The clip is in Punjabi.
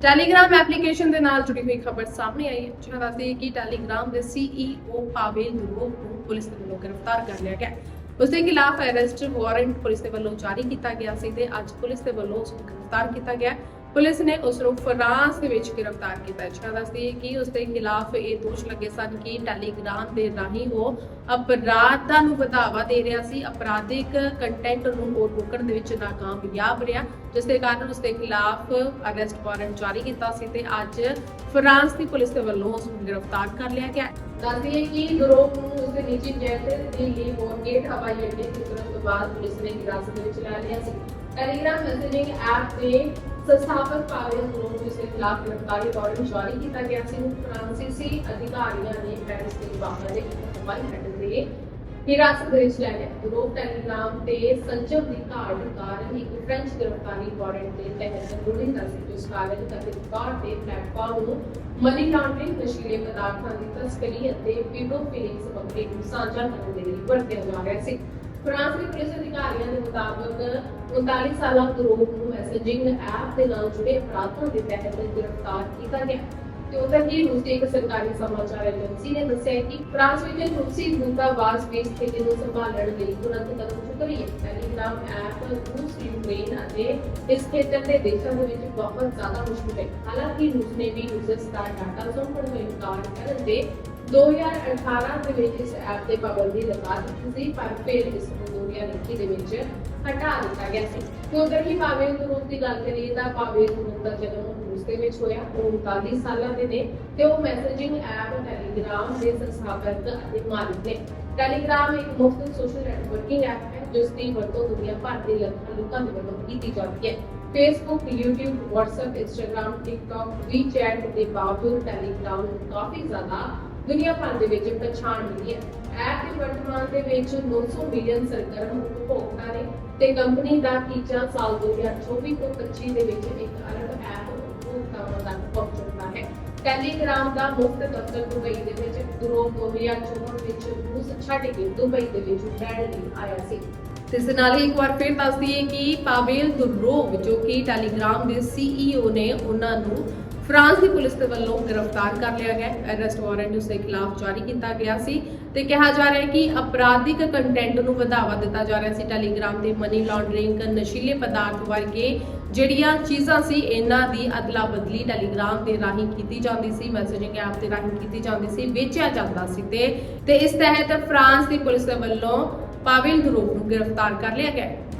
ਟੈਲੀਗ੍ਰਾਮ ਐਪਲੀਕੇਸ਼ਨ ਦੇ ਨਾਲ ਜੁੜੀ ਹੋਈ ਖਬਰ ਸਾਹਮਣੇ ਆਈ ਹੈ। ਜਿਹਨਾਂ ਦੱਸਦੀ ਹੈ ਕਿ ਟੈਲੀਗ੍ਰਾਮ ਦੇ ਸੀਈਓ ਪਾਵੇਲ ਦੁਰੋਗ ਨੂੰ ਪੁਲਿਸ ਦੇ ਵੱਲੋਂ ਗ੍ਰਿਫਤਾਰ ਕਰ ਲਿਆ ਗਿਆ। ਉਸ ਦੇ ਖਿਲਾਫ ਅਰੈਸਟ ਵਾਰੰਟ ਪੁਲਿਸ ਦੇ ਵੱਲੋਂ ਜਾਰੀ ਕੀਤਾ ਗਿਆ ਸੀ ਤੇ ਅੱਜ ਪੁਲਿਸ ਦੇ ਵੱਲੋਂ ਉਸ ਨੂੰ ਗ੍ਰਿਫਤਾਰ ਕੀਤਾ ਗਿਆ। ਪੁਲਿਸ ਨੇ ਉਸ ਨੂੰ ਫਰਾਂਸ ਦੇ ਵਿੱਚ ਗ੍ਰਿਫਤਾਰ ਕੀਤਾ। ਹੈ ਦੱਸਦੀ ਹੈ ਕਿ ਉਸ ਦੇ ਖਿਲਾਫ ਇਹ ਦੋਸ਼ ਲੱਗੇ ਸਨ ਕਿ ਟੈਲੀਗ੍ਰਾਮ ਦੇ ਰਾਹੀਂ ਉਹ ਅਪਰਾਧਾਂ ਨੂੰ ਵਧਾਵਾ ਦੇ ਰਿਹਾ ਸੀ। ਅਪਰਾਧਿਕ ਕੰਟੈਂਟ ਨੂੰ ਉਹ ਰੋਕਣ ਦੇ ਵਿੱਚ ਨਾਕਾਮਯਾਬ ਰਿਹਾ, ਜਿਸ ਦੇ ਕਾਰਨ ਉਸ ਦੇ ਖਿਲਾਫ ਅਰੈਸਟ ਵਾਰੰਟ ਜਾਰੀ ਕੀਤਾ ਸੀ ਤੇ ਅੱਜ ਫਰਾਂਸ ਦੀ ਪੁਲਿਸ ਦੇ ਵੱਲੋਂ ਉਸ ਨੂੰ ਗ੍ਰਿਫਤਾਰ ਕਰ ਲਿਆ ਗਿਆ ਦੱਸਦੀ ਹੈ ਕਿ ਗਰੋਹ ਨੂੰ ਉਸ ਦੇ ਨਿੱਜੀ ਜੈਟ ਦਿੱਲੀ ਮੋਰਗੇਟ ਹਵਾਈ ਅੱਡੇ ਤੋਂ ਤੁਰੰਤ ਬਾਅਦ ਪੁਲਿਸ ਨੇ ਹਿਰਾਸਤ ਵਿੱਚ ਲੈ ਲਿਆ ਸੀ। ਟੈਲੀਗ੍ਰਾਮ ਮੈਸੇਜਿੰਗ ਐਪ ਦੇ ਸੰਸਥਾਪਕ ਪਾਵੇਲ ਗਰੋਹ ਨੂੰ ਇਸ ਦੇ ਖਿਲਾਫ ਗ੍ਰਿਫਤਾਰੀ ਵਾਰੰਟ ਜਾਰੀ ਕੀਤਾ ਗਿਆ ਸੀ। ਨੂੰ ਫਰਾਂਸੀਸੀ ਅਧਿਕਾਰੀਆਂ ਨੇ ਪੈਰਿਸ ਦੇ ਬਾਹਰ ਦੇ ਇੱਕ ਹਵਾਈ ਅੱਡੇ ਤੇ ਹਿਰਾਸਤ ਦੇ ਵਿੱਚ ਲੈ ਲਿਆ। ਗਰੋਹ ਟੈਲੀਗ੍ਰਾਮ ਤੇ ਸੰਜਮ ਦੀ ਘਾਟ ਕਾਰਨ ਇੱਕ ਫ੍ਰੈਂਚ ਗ੍ਰਿਫਤਾਰੀ ਵਾਰੰਟ ਦੇ ਤਹਿਤ ਲੋੜੀਂਦਾ ਸੀ, ਜਿਸ ਕਾਰਨ ਤਹਿਕੀਕਾਤ ਦੇ ਪਲੇਟਫਾਰਮ ਨੂੰ ਮਨੀ ਲਾਂਡਰਿੰਗ ਨਸ਼ੀਲੇ ਪਦਾਰਥਾਂ ਦੀ ਤਸਕਰੀ ਅਤੇ ਪੀਡੋਫਿਲਿਕ ਸਮੱਗਰੀ ਨੂੰ ਸਾਂਝਾ ਕਰਨ ਦੇ ਲਈ ਵਰਤਿਆ ਜਾ ਰਿਹਾ ਸੀ। ਫਰਾਂਸ ਦੇ ਪੁਲਿਸ ਅਧਿਕਾਰੀਆਂ ਦੇ ਮੁਤਾਬਕ 39 ਸਾਲਾ ਗਰੋਹ ਨੂੰ ਮੈਸੇਜਿੰਗ ਐਪ ਦੇ ਨਾਲ ਜੁੜੇ ਅਪਰਾਧਾਂ ਦੇ ਤਹਿਤ ਗ੍ਰਿਫਤਾਰ ਕੀਤਾ ਗਿਆ ਤੇ ਉਧਰ ਹੀ ਰੂਸ ਦੀ ਇੱਕ ਸਰਕਾਰੀ ਸਮਾਚਾਰ ਏਜੰਸੀ ਨੇ ਦੱਸਿਆ ਕਿ ਫਰਾਂਸ ਵਿੱਚ ਰੂਸੀ ਦੂਤਾਵਾਸ ਵੀ ਸਥਿਤੀ ਨੂੰ ਸੰਭਾਲਣ ਲਈ ਤੁਰੰਤ ਕਦਮ ਚੁੱਕ ਰਹੀ ਹੈ ਟੈਲੀਗ੍ਰਾਮ ਐਪ ਰੂਸ, ਯੂਕਰੇਨ ਅਤੇ ਇਸ ਖੇਤਰ ਦੇ ਦੇਸ਼ਾਂ ਦੇ ਵਿੱਚ ਬਹੁਤ ਜ਼ਿਆਦਾ ਮੁਸ਼ਕਿਲ ਹੈ। ਹਾਲਾਂਕਿ ਰੂਸ ਨੇ ਵੀ ਯੂਜ਼ਰਸ ਦਾ ਡਾਟਾ ਸੌਂਪਣ ਤੋਂ ਇਨਕਾਰ ਕਰਨ ਦੇ 2018 ਦੇ ਵਿੱਚ ਇਸ ਐਪ ਤੇ ਪਾਬੰਦੀ ਲਗਾ ਦਿੱਤੀ ਸੀ, ਪਰ ਫਿਰ ਇਸ ਨੂੰ 2021 ਦੇ ਵਿੱਚ ਹਟਾ ਦਿੱਤਾ ਗਿਆ ਸੀ। ਤੇ ਹੀ ਪਾਵੇਲ ਗਰੁੱਪ ਦੀ ਗੱਲ ਕਰੀਏ ਤਾਂ ਪਾਵੇਲ ਗਰੁੱਪ ਦਾ ਜਨਮ ਰੂਸ ਦੇ ਵਿੱਚ ਹੋਇਆ, ਉਹ 39 ਸਾਲਾਂ ਦੇ ਨੇ ਤੇ ਉਹ ਮੈਸੇਜਿੰਗ ਐਪ ਟੈਲੀਗ੍ਰਾਮ ਦੇ ਸੰਸਥਾਪਕ ਅਤੇ ਮਾਲਿਕ ਨੇ। ਟੈਲੀਗ੍ਰਾਮ ਇੱਕ ਮੁਫਤ ਸੋਸ਼ਲ ਨੈਟਵਰਕਿੰਗ ਐਪ ਹੈ ਜਿਸ ਦੀ ਵਰਤੋਂ ਦੁਨੀਆ ਭਰ ਦੇ ਲੱਖਾਂ ਲੋਕਾਂ ਦੇ ਵੱਲੋਂ ਕੀਤੀ ਜਾਂਦੀ ਹੈ। Facebook YouTube, WhatsApp, Instagram, TikTok, WeChat ਦੇ ਬਾਵਜੂਦ ਟੈਲੀਗ੍ਰਾਮ ਨੂੰ ਕਾਫੀ ਜ਼ਿਆਦਾ ਦੁਨੀਆ ਭਰ ਦੇ ਵਿੱਚ ਪਛਾਣ ਮਿਲੀ ਹੈ। ਐਪ ਦੇ ਵਰਤਮਾਨ ਦੇ ਵਿੱਚ 900 ਮਿਲੀਅਨ ਸਰਗਰਮ ਉਪਭੋਗਤਾ ਨੇ ਤੇ ਕੰਪਨੀ ਦਾ ਟੀਚਾ ਸਾਲ 2024 ਤੋਂ 25 ਦੇ ਵਿੱਚ ਇੱਕ ਅਰਬ ਐਪ ਉਪਭੋਗਤਾਵਾਂ ਤੱਕ ਪਹੁੰਚਣਾ ਹੈ। ਟੈਲੀਗ੍ਰਾਮ ਦਾ ਮੁਫਤ ਦਫ਼ਤਰ ਦੁਬਈ ਦੇ ਵਿੱਚ ਦੂਰੋਂ 2014 ਵਿੱਚ ਰੂਸ ਛੱਡ ਕੇ ਦੁਬਈ ਦੇ ਵਿੱਚ ਰਹਿਣ ਲਈ ਆਇਆ ਸੀ। ਤੇ ਇਸ ਨਾਲ ਹੀ ਇੱਕ ਵਾਰ ਫਿਰ ਦੱਸ ਦਈਏ ਕਿ ਪਾਵੇਲ ਦੁਰੋਵ ਜੋ ਕਿ ਟੈਲੀਗ੍ਰਾਮ ਦੇ ਸੀਈਓ ਨੇ, ਉਹਨਾਂ ਨੂੰ ਫਰਾਂਸ ਦੀ ਪੁਲਿਸ ਦੇ ਵੱਲੋਂ ਗ੍ਰਿਫਤਾਰ ਕਰ ਲਿਆ ਗਿਆ। ਅਰੈਸਟ ਵਾਰੰਟ ਉਸ ਦੇ ਖਿਲਾਫ ਜਾਰੀ ਕੀਤਾ ਗਿਆ ਸੀ ਤੇ ਕਿਹਾ ਜਾ ਰਿਹਾ ਹੈ ਕਿ ਅਪਰਾਧਿਕ ਕੰਟੈਂਟ ਨੂੰ ਵਧਾਵਾ ਦਿੱਤਾ ਜਾ ਰਿਹਾ ਸੀ। ਟੈਲੀਗ੍ਰਾਮ ਦੇ ਮਨੀ ਲਾਂਡਰਿੰਗ ਨਸ਼ੀਲੇ ਪਦਾਰਥ ਵਰਗੇ ਜਿਹੜੀਆਂ ਚੀਜ਼ਾਂ ਸੀ, ਇਹਨਾਂ ਦੀ ਅਦਲਾ ਬਦਲੀ ਟੈਲੀਗ੍ਰਾਮ ਦੇ ਰਾਹੀਂ ਕੀਤੀ ਜਾਂਦੀ ਸੀ ਮੈਸੇਜਿੰਗ ਐਪ ਦੇ ਰਾਹੀਂ ਕੀਤੀ ਜਾਂਦੀ ਸੀ, ਵੇਚਿਆ ਜਾਂਦਾ ਸੀ ਤੇ ਤੇ ਇਸ ਤਹਿਤ ਫਰਾਂਸ ਦੀ ਪੁਲਿਸ ਦੇ ਵੱਲੋਂ ਪਾਵੇਲ ਦਰੋਵ ਨੂੰ ਗ੍ਰਿਫਤਾਰ ਕਰ ਲਿਆ ਗਿਆ।